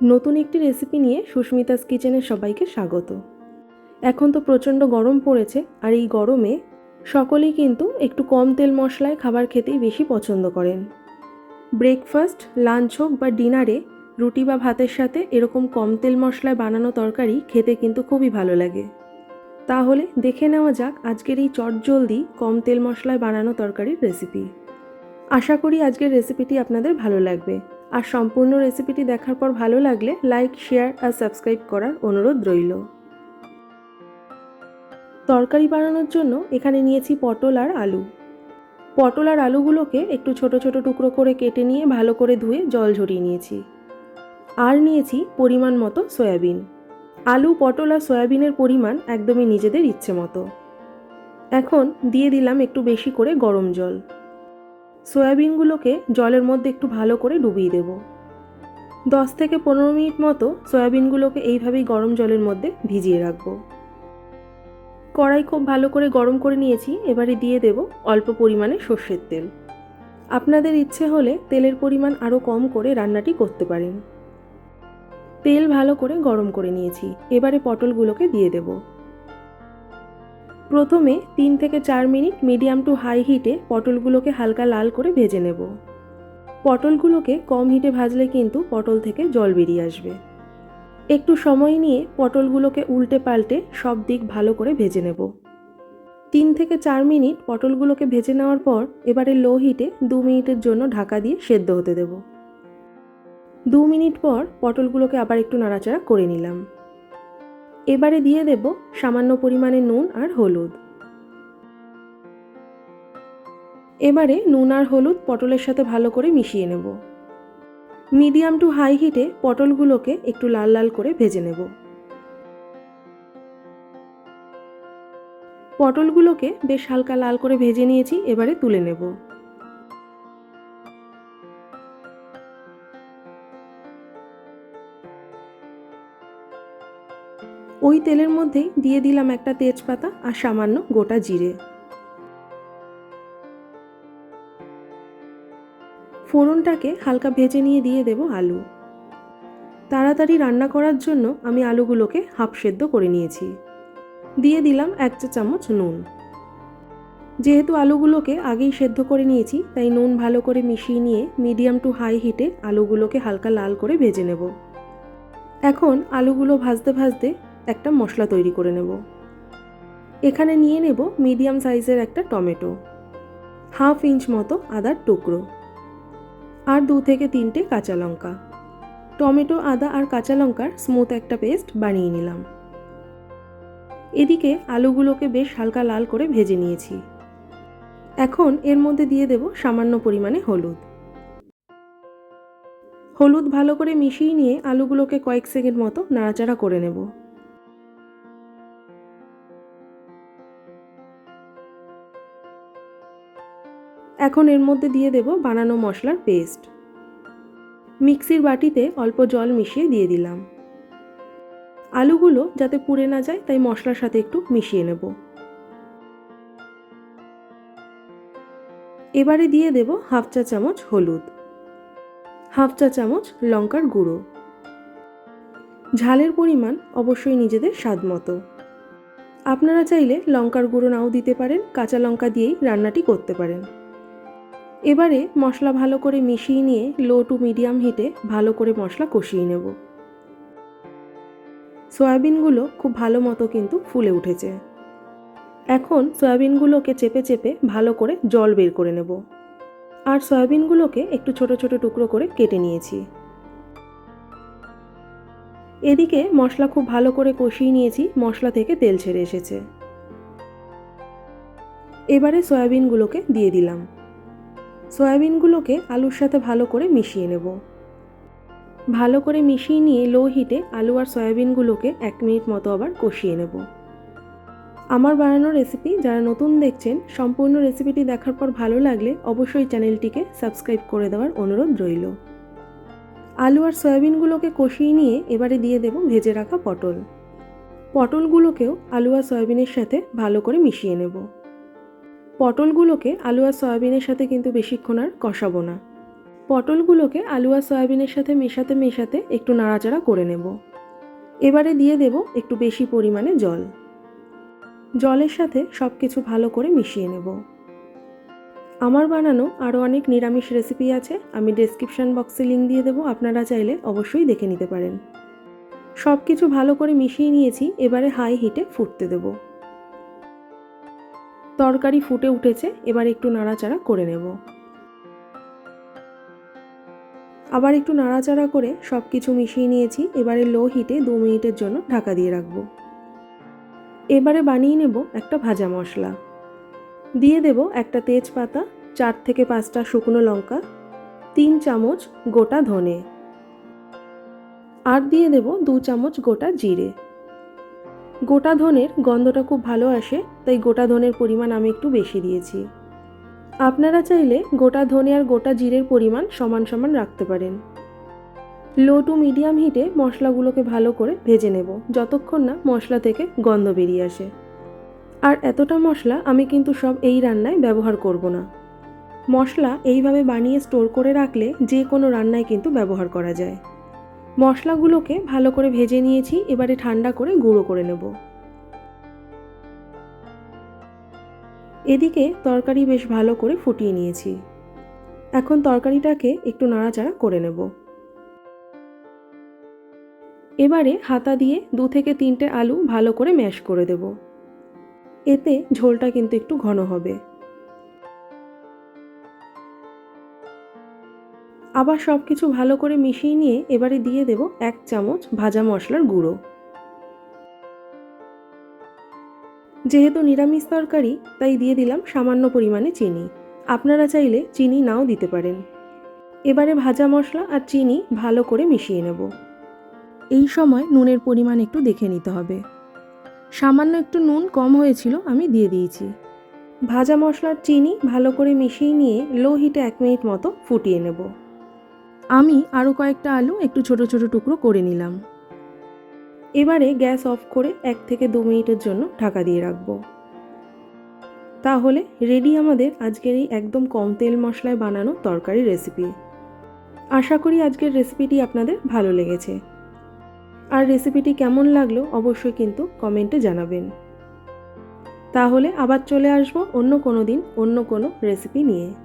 নতুন একটি রেসিপি নিয়ে সুস্মিতাস কিচেনের সবাইকে স্বাগত। এখন তো প্রচণ্ড গরম পড়েছে, আর এই গরমে সকলেই কিন্তু একটু কম তেল মশলায় খাবার খেতেই বেশি পছন্দ করেন। ব্রেকফাস্ট লাঞ্চ হোক বা ডিনারে রুটি বা ভাতের সাথে এরকম কম তেল মশলায় বানানো তরকারি খেতে কিন্তু খুবই ভালো লাগে। তাহলে দেখে নেওয়া যাক আজকের এই চটজলদি কম তেল মশলায় বানানো তরকারির রেসিপি আশা করি আজকের রেসিপিটি আপনাদের ভালো লাগবে। আর সম্পূর্ণ রেসিপিটি দেখার পর ভালো লাগলে লাইক শেয়ার আর সাবস্ক্রাইব করার অনুরোধ রইল। তরকারি বানানোর জন্য এখানে নিয়েছি পটল আর আলু। পটল আর আলুগুলোকে একটু ছোট ছোট টুকরো করে কেটে নিয়ে ভালো করে ধুয়ে জল ঝরিয়ে নিয়েছি। আর নিয়েছি পরিমাণ মতো সয়াবিন। আলু, পটল আর সয়াবিনের পরিমাণ একদমই নিজেদের ইচ্ছে মতো। এখন দিয়ে দিলাম একটু বেশি করে গরম জল। সয়াবিনগুলোকে জলের মধ্যে একটু ভালো করে ডুবিয়ে দেব। দশ থেকে পনেরো মিনিট মতো সয়াবিনগুলোকে এইভাবেই গরম জলের মধ্যে ভিজিয়ে রাখব। কড়াই খুব ভালো করে গরম করে নিয়েছি, এবারে দিয়ে দেব অল্প পরিমাণে সর্ষের তেল। আপনাদের ইচ্ছে হলে তেলের পরিমাণ আরও কম করে রান্নাটি করতে পারেন। তেল ভালো করে গরম করে নিয়েছি, এবারে পটলগুলোকে দিয়ে দেব। প্রথমে তিন থেকে চার মিনিট মিডিয়াম টু হাই হিটে পটলগুলোকে হালকা লাল করে ভেজে নেব। পটলগুলোকে কম হিটে ভাজলে কিন্তু পটল থেকে জল বেরিয়ে আসবে। একটু সময় নিয়ে পটলগুলোকে উল্টে পাল্টে সব দিক ভালো করে ভেজে নেব। তিন থেকে চার মিনিট পটলগুলোকে ভেজে নেওয়ার পর এবারে লো হিটে দু মিনিটের জন্য ঢাকা দিয়ে সেদ্ধ হতে দেব। দু মিনিট পর পটলগুলোকে আবার একটু নাড়াচাড়া করে নিলাম। এবারে দিয়ে দেব সামান্য পরিমাণে নুন আর হলুদ। এবারে নুন আর হলুদ পটলের সাথে ভালো করে মিশিয়ে নেব। মিডিয়াম টু হাই হিটে পটলগুলোকে একটু লাল লাল করে ভেজে নেব। পটলগুলোকে বেশ হালকা লাল করে ভেজে নিয়েছি, এবারে তুলে নেব। ওই তেলের মধ্যেই দিয়ে দিলাম একটা তেজপাতা আর সামান্য গোটা জিরে। ফোড়নটাকে হালকা ভেজে নিয়ে দিয়ে দেব আলু। তাড়াতাড়ি রান্না করার জন্য আমি আলুগুলোকে হাফ সেদ্ধ করে নিয়েছি। দিয়ে দিলাম এক চা চামচ নুন। যেহেতু আলুগুলোকে আগেই সেদ্ধ করে নিয়েছি, তাই নুন ভালো করে মিশিয়ে নিয়ে মিডিয়াম টু হাই হিটে আলুগুলোকে হালকা লাল করে ভেজে নেব। এখন আলুগুলো ভাজতে ভাজতে একটা মশলা তৈরি করে নেব। এখানে নিয়ে নেব মিডিয়াম সাইজের একটা টমেটো, হাফ ইঞ্চ মতো আদার টুকরো আর দু থেকে তিনটে কাঁচা লঙ্কা। টমেটো, আদা আর কাঁচা লঙ্কার স্মুথ একটা পেস্ট বানিয়ে নিলাম। এদিকে আলুগুলোকে বেশ হালকা লাল করে ভেজে নিয়েছি। এখন এর মধ্যে দিয়ে দেব সামান্য পরিমাণে হলুদ। হলুদ ভালো করে মিশিয়ে নিয়ে আলুগুলোকে কয়েক সেকেন্ড মতো নাড়াচাড়া করে নেব। এখন এর মধ্যে দিয়ে দেব বানানো মশলার পেস্ট। মিক্সির বাটিতে অল্প জল মিশিয়ে দিয়ে দিলাম। আলুগুলো যাতে পুড়ে না যায়, তাই মশলার সাথে একটু মিশিয়ে নেব। এবারে দিয়ে দেব হাফ চা চামচ হলুদ, হাফ চা চামচ লঙ্কার গুঁড়ো। ঝালের পরিমাণ অবশ্যই নিজেদের স্বাদ মতো। আপনারা চাইলে লঙ্কার গুঁড়ো নাও দিতে পারেন, কাঁচা লঙ্কা দিয়েই রান্নাটি করতে পারেন। এবারে মশলা ভালো করে মিশিয়ে নিয়ে লো টু মিডিয়াম হিটে ভালো করে মশলা কষিয়ে নেব। সয়াবিনগুলো খুব ভালো মতো কিন্তু ফুলে উঠেছে। এখন সয়াবিনগুলোকে চেপে চেপে ভালো করে জল বের করে নেব। আর সয়াবিনগুলোকে একটু ছোট ছোট টুকরো করে কেটে নিয়েছি। এদিকে মশলা খুব ভালো করে কষিয়ে নিয়েছি, মশলা থেকে তেল ছেড়ে এসেছে। এবারে সয়াবিনগুলোকে দিয়ে দিলাম। সয়াবিনগুলোকে আলুর সাথে ভালো করে মিশিয়ে নেব। ভালো করে মিশিয়ে নিয়ে লো হিটে আলু আর সয়াবিনগুলোকে এক মিনিট মতো আবার কষিয়ে নেব। আমার বানানো রেসিপি যারা নতুন দেখছেন, সম্পূর্ণ রেসিপিটি দেখার পর ভালো লাগলে অবশ্যই চ্যানেলটিকে সাবস্ক্রাইব করে দেওয়ার অনুরোধ রইল। আলু আর সয়াবিনগুলোকে কষিয়ে নিয়ে এবারে দিয়ে দেব ভেজে রাখা পটল। পটলগুলোকেও আলু আর সয়াবিনের সাথে ভালো করে মিশিয়ে নেব। পটলগুলোকে আলু আর সয়াবিনের সাথে কিন্তু বেশিক্ষণ আর কষাবো না। পটলগুলোকে আলু আর সয়াবিনের সাথে মেশাতে মেশাতে একটু নাড়াচাড়া করে নেব। এবারে দিয়ে দেব একটু বেশি পরিমাণে জল। জলের সাথে সব কিছু ভালো করে মিশিয়ে নেব। আমার বানানো আরও অনেক নিরামিষ রেসিপি আছে, আমি ডেসক্রিপশান বক্সে লিঙ্ক দিয়ে দেবো, আপনারা চাইলে অবশ্যই দেখে নিতে পারেন। সব কিছু ভালো করে মিশিয়ে নিয়েছি, এবারে হাই হিটে ফুটতে দেব। তরকারি ফুটে উঠেছে, এবার একটু নাড়াচাড়া করে নেব। আবার একটু নাড়াচাড়া করে সব কিছু মিশিয়ে নিয়েছি, এবারে লো হিটে দু মিনিটের জন্য ঢাকা দিয়ে রাখব। এবারে বানিয়ে নেব একটা ভাজা মশলা। দিয়ে দেব একটা তেজপাতা, চার থেকে পাঁচটা শুকনো লঙ্কা, তিন চামচ গোটা ধনে। আর দিয়ে দেব দু চামচ গোটা জিরে। গোটা ধনের গন্ধটা খুব ভালো আসে, তাই গোটা ধনের পরিমাণ আমি একটু বেশি দিয়েছি। আপনারা চাইলে গোটা ধনে আর গোটা জিরের পরিমাণ সমান সমান রাখতে পারেন। লো টু মিডিয়াম হিটে মশলাগুলোকে ভালো করে ভেজে নেব, যতক্ষণ না মশলা থেকে গন্ধ বেরিয়ে আসে। আর এতটা মশলা আমি কিন্তু সব এই রান্নায় ব্যবহার করব না। মশলা এইভাবে বানিয়ে স্টোর করে রাখলে যে কোনো রান্নায় কিন্তু ব্যবহার করা যায়। মশলাগুলোকে ভালো করে ভেজে নিয়েছি, এবারে ঠান্ডা করে গুঁড়ো করে নেব। এদিকে তরকারি বেশ ভালো করে ফুটিয়ে নিয়েছি। এখন তরকারিটাকে একটু নাড়াচাড়া করে নেব। এবারে হাতা দিয়ে দু থেকে তিনটে আলু ভালো করে ম্যাশ করে দেব। এতে ঝোলটা কিন্তু একটু ঘন হবে। আবার সব কিছু ভালো করে মিশিয়ে নিয়ে এবারে দিয়ে দেব এক চামচ ভাজা মশলার গুঁড়ো। যেহেতু নিরামিষ তরকারি, তাই দিয়ে দিলাম সামান্য পরিমাণে চিনি। আপনারা চাইলে চিনি নাও দিতে পারেন। এবারে ভাজা মশলা আর চিনি ভালো করে মিশিয়ে নেব। এই সময় নুনের পরিমাণ একটু দেখে নিতে হবে। সামান্য একটু নুন কম হয়েছিল, আমি দিয়ে দিয়েছি। ভাজা মশলার চিনি ভালো করে মিশিয়ে নিয়ে লো হিটে এক মিনিট মতো ফুটিয়ে নেব। আমি আরও কয়েকটা আলু একটু ছোট ছোট টুকরো করে নিলাম। এবারে গ্যাস অফ করে এক থেকে দু মিনিটের জন্য ঢাকা দিয়ে রাখব। তাহলে রেডি আমাদের আজকের এই একদম কম তেল মশলায় বানানো তরকারি রেসিপি। আশা করি আজকের রেসিপিটি আপনাদের ভালো লেগেছে। আর রেসিপিটি কেমন লাগল অবশ্যই কিন্তু কমেন্টে জানাবেন। তাহলে আবার চলে আসব অন্য কোনো দিন অন্য কোনো রেসিপি নিয়ে।